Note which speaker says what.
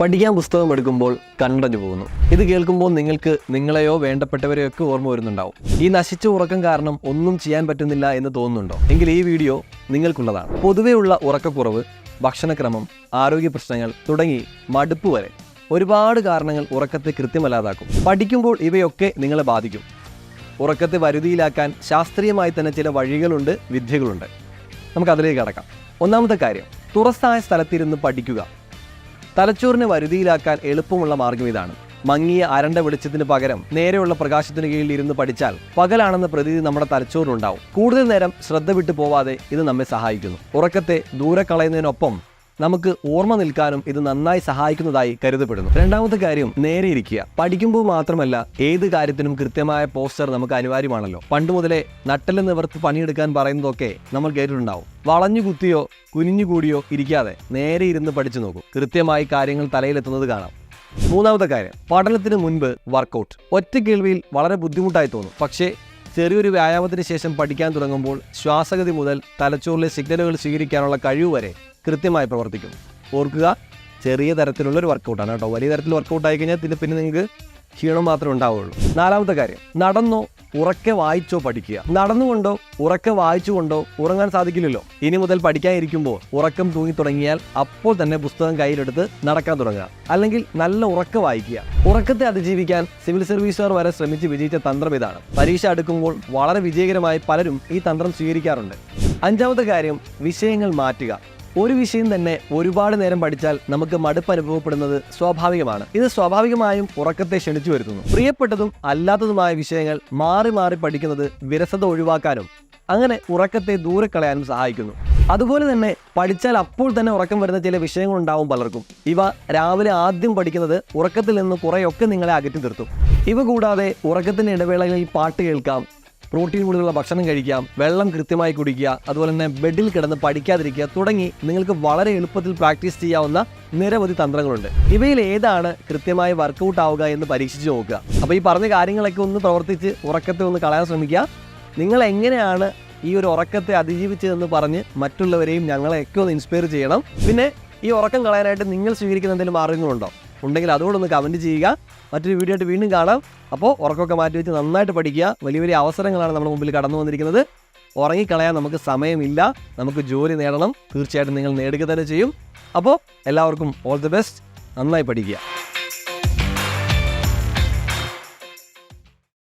Speaker 1: പഠിക്കാൻ പുസ്തകം എടുക്കുമ്പോൾ കണ്ടഞ്ഞു പോകുന്നു. ഇത് കേൾക്കുമ്പോൾ നിങ്ങൾക്ക് നിങ്ങളെയോ വേണ്ടപ്പെട്ടവരെയോ ഒക്കെ ഓർമ്മ വരുന്നുണ്ടാവും. ഈ നശിച്ച ഉറക്കം കാരണം ഒന്നും ചെയ്യാൻ പറ്റുന്നില്ല എന്ന് തോന്നുന്നുണ്ടോ? എങ്കിൽ ഈ വീഡിയോ നിങ്ങൾക്കുള്ളതാണ്. പൊതുവെയുള്ള ഉറക്കക്കുറവ് ഭക്ഷണക്രമം ആരോഗ്യ പ്രശ്നങ്ങൾ തുടങ്ങി മടുപ്പ് വരെ ഒരുപാട് കാരണങ്ങൾ ഉറക്കത്തെ കൃത്യമല്ലാതാക്കും. പഠിക്കുമ്പോൾ ഇവയൊക്കെ നിങ്ങളെ ബാധിക്കും. ഉറക്കത്തെ വരുതിയിലാക്കാൻ ശാസ്ത്രീയമായി തന്നെ ചില വഴികളുണ്ട് വിദ്യകളുണ്ട്. നമുക്ക് അതിലേക്ക് കടക്കാം. ഒന്നാമത്തെ കാര്യം തുറസ്സായ സ്ഥലത്തിരുന്ന് പഠിക്കുക. തലച്ചോറിനെ വരുതിയിലാക്കാൻ എളുപ്പമുള്ള മാർഗം ഇതാണ്. മങ്ങിയ അരണ്ട വെളിച്ചത്തിന് പകരം നേരെയുള്ള പ്രകാശത്തിന് കീഴിൽ ഇരുന്ന് പഠിച്ചാൽ പകലാണെന്ന പ്രതീതി നമ്മുടെ തലച്ചോറിനുണ്ടാവും. കൂടുതൽ നേരം ശ്രദ്ധ വിട്ടു പോവാതെ ഇത് നമ്മെ സഹായിക്കുന്നു. ഉറക്കത്തെ ദൂരെ കളയുന്നതിനൊപ്പം നമുക്ക് ഓർമ്മ നിൽക്കാനും ഇത് നന്നായി സഹായിക്കുന്നതായി കരുതപ്പെടുന്നു. രണ്ടാമത്തെ കാര്യം നേരെ ഇരിക്കുക. പഠിക്കുമ്പോൾ മാത്രമല്ല ഏത് കാര്യത്തിനും കൃത്യമായ പോസ്റ്റർ നമുക്ക് അനിവാര്യമാണല്ലോ. പണ്ട് മുതലേ നട്ടൽ നിവർത്ത് പണിയെടുക്കാൻ പറയുന്നതൊക്കെ നമ്മൾ കേട്ടിട്ടുണ്ടാവും. വളഞ്ഞു കുത്തിയോ കുനിഞ്ഞു കൂടിയോ ഇരിക്കാതെ നേരെ ഇരുന്ന് പഠിച്ചു നോക്കും. കൃത്യമായി കാര്യങ്ങൾ തലയിലെത്തുന്നത് കാണാം. മൂന്നാമത്തെ കാര്യം പഠനത്തിന് മുൻപ് വർക്കൗട്ട് ഒറ്റ കേൾവിയിൽ വളരെ ബുദ്ധിമുട്ടായി തോന്നും. പക്ഷേ ചെറിയൊരു വ്യായാമത്തിന് ശേഷം പഠിക്കാൻ തുടങ്ങുമ്പോൾ ശ്വാസഗതി മുതൽ തലച്ചോറിലെ സിഗ്നലുകൾ സ്വീകരിക്കാനുള്ള കഴിവ് വരെ കൃത്യമായി പ്രവർത്തിക്കും. ഓർക്കുക ചെറിയ തരത്തിലുള്ള ഒരു വർക്കൗട്ടാണ് കേട്ടോ. വലിയ തരത്തിൽ വർക്കൗട്ട് ആയി കഴിഞ്ഞാൽ പിന്നെ നിങ്ങൾക്ക് ക്ഷീണം മാത്രമേ ഉണ്ടാവുള്ളൂ. നാലാമത്തെ കാര്യം നടന്നോ ഉറക്കെ വായിച്ചോ പഠിക്കുക. നടന്നുകൊണ്ടോ ഉറക്കെ വായിച്ചുകൊണ്ടോ ഉറങ്ങാൻ സാധിക്കില്ലല്ലോ. ഇനി മുതൽ പഠിക്കാനിരിക്കുമ്പോൾ ഉറക്കം തൂങ്ങി തുടങ്ങിയാൽ അപ്പോൾ തന്നെ പുസ്തകം കയ്യിലെടുത്ത് നടക്കാൻ തുടങ്ങുക. അല്ലെങ്കിൽ നല്ല ഉറക്ക വായിക്കുക. ഉറക്കത്തെ അതിജീവിക്കാൻ സിവിൽ സർവീസുകാർ വരെ ശ്രമിച്ച് വിജയിച്ച തന്ത്രം ഇതാണ്. പരീക്ഷ അടുക്കുമ്പോൾ വളരെ വിജയകരമായി പലരും ഈ തന്ത്രം സ്വീകരിക്കാറുണ്ട്. അഞ്ചാമത്തെ കാര്യം വിഷയങ്ങൾ മാറ്റുക. ഒരു വിഷയം തന്നെ ഒരുപാട് നേരം പഠിച്ചാൽ നമുക്ക് മടുപ്പ് അനുഭവപ്പെടുന്നത് സ്വാഭാവികമാണ്. ഇത് സ്വാഭാവികമായും ഉറക്കത്തെ ക്ഷണിച്ചു വരുത്തുന്നു. പ്രിയപ്പെട്ടതും അല്ലാത്തതുമായ വിഷയങ്ങൾ മാറി മാറി പഠിക്കുന്നത് വിരസത ഒഴിവാക്കാനും അങ്ങനെ ഉറക്കത്തെ ദൂരെ കളയാനും സഹായിക്കുന്നു. അതുപോലെ തന്നെ പഠിച്ചാൽ അപ്പോൾ തന്നെ ഉറക്കം വരുന്ന ചില വിഷയങ്ങളുണ്ടാവും പലർക്കും. ഇവ രാവിലെ ആദ്യം പഠിക്കുന്നത് ഉറക്കത്തിൽ നിന്ന് കുറേയൊക്കെ നിങ്ങളെ അകറ്റി നിർത്തും. ഇവ കൂടാതെ ഉറക്കത്തിന്റെ ഇടവേളകളിൽ പാട്ട് കേൾക്കാം പ്രോട്ടീൻ കൂടുതലുള്ള ഭക്ഷണം കഴിക്കാം വെള്ളം കൃത്യമായി കുടിക്കുക അതുപോലെ തന്നെ ബെഡിൽ കിടന്ന് പഠിക്കാതിരിക്കുക തുടങ്ങി നിങ്ങൾക്ക് വളരെ എളുപ്പത്തിൽ പ്രാക്ടീസ് ചെയ്യാവുന്ന നിരവധി തന്ത്രങ്ങളുണ്ട്. ഇവയിൽ ഏതാണ് കൃത്യമായി വർക്കൗട്ട് ആവുക എന്ന് പരീക്ഷിച്ച് നോക്കുക. അപ്പോൾ ഈ പറഞ്ഞ കാര്യങ്ങളൊക്കെ ഒന്ന് പ്രവർത്തിച്ച് ഉറക്കത്തെ ഒന്ന് കളയാൻ ശ്രമിക്കുക. നിങ്ങൾ എങ്ങനെയാണ് ഈ ഒരു ഉറക്കത്തെ അതിജീവിച്ചതെന്ന് പറഞ്ഞ് മറ്റുള്ളവരെയും ഞങ്ങളെയൊക്കെ ഒന്ന് ഇൻസ്പയർ ചെയ്യണം. പിന്നെ ഈ ഉറക്കം കളയാനായിട്ട് നിങ്ങൾ സ്വീകരിക്കുന്ന എന്തെങ്കിലും മാർഗങ്ങളുണ്ടോ? ഉണ്ടെങ്കിൽ അതുകൊണ്ടൊന്ന് കമന്റ് ചെയ്യുക. മറ്റൊരു വീഡിയോ ആയിട്ട് വീണ്ടും കാണാം. അപ്പോൾ ഉറക്കമൊക്കെ മാറ്റി വെച്ച് നന്നായിട്ട് പഠിക്കുക. വലിയ വലിയ അവസരങ്ങളാണ് നമ്മുടെ മുമ്പിൽ കടന്നു വന്നിരിക്കുന്നത്. ഉറങ്ങിക്കളയാൻ നമുക്ക് സമയമില്ല. നമുക്ക് ജോലി നേടണം. തീർച്ചയായിട്ടും നിങ്ങൾ നേടുക തന്നെ ചെയ്യും. അപ്പോൾ എല്ലാവർക്കും ഓൾ ദി ബെസ്റ്റ് നന്നായി പഠിക്കുക.